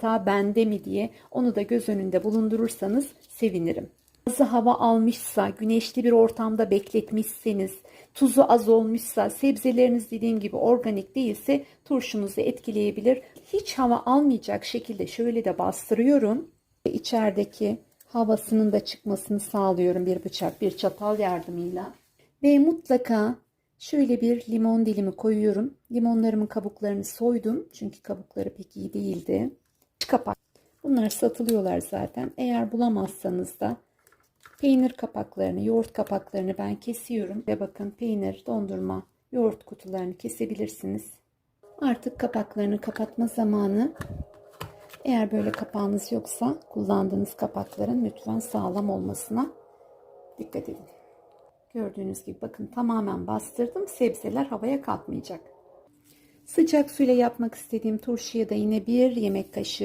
ta bende mi diye onu da göz önünde bulundurursanız sevinirim. Azı hava almışsa, güneşli bir ortamda bekletmişseniz, tuzu az olmuşsa, sebzeleriniz dediğim gibi organik değilse turşunuzu etkileyebilir. Hiç hava almayacak şekilde şöyle de bastırıyorum. İçerideki havasının da çıkmasını sağlıyorum bir bıçak, bir çatal yardımıyla. Ve mutlaka şöyle bir limon dilimi koyuyorum. Limonlarımın kabuklarını soydum. Çünkü kabukları pek iyi değildi. Kapak. Bunlar satılıyorlar zaten. Eğer bulamazsanız da peynir kapaklarını, yoğurt kapaklarını ben kesiyorum. Ve bakın peynir, dondurma, yoğurt kutularını kesebilirsiniz. Artık kapaklarını kapatma zamanı. Eğer böyle kapağınız yoksa kullandığınız kapakların lütfen sağlam olmasına dikkat edin. Gördüğünüz gibi bakın tamamen bastırdım. Sebzeler havaya kalkmayacak. Sıcak suyla yapmak istediğim turşuya da yine bir yemek kaşığı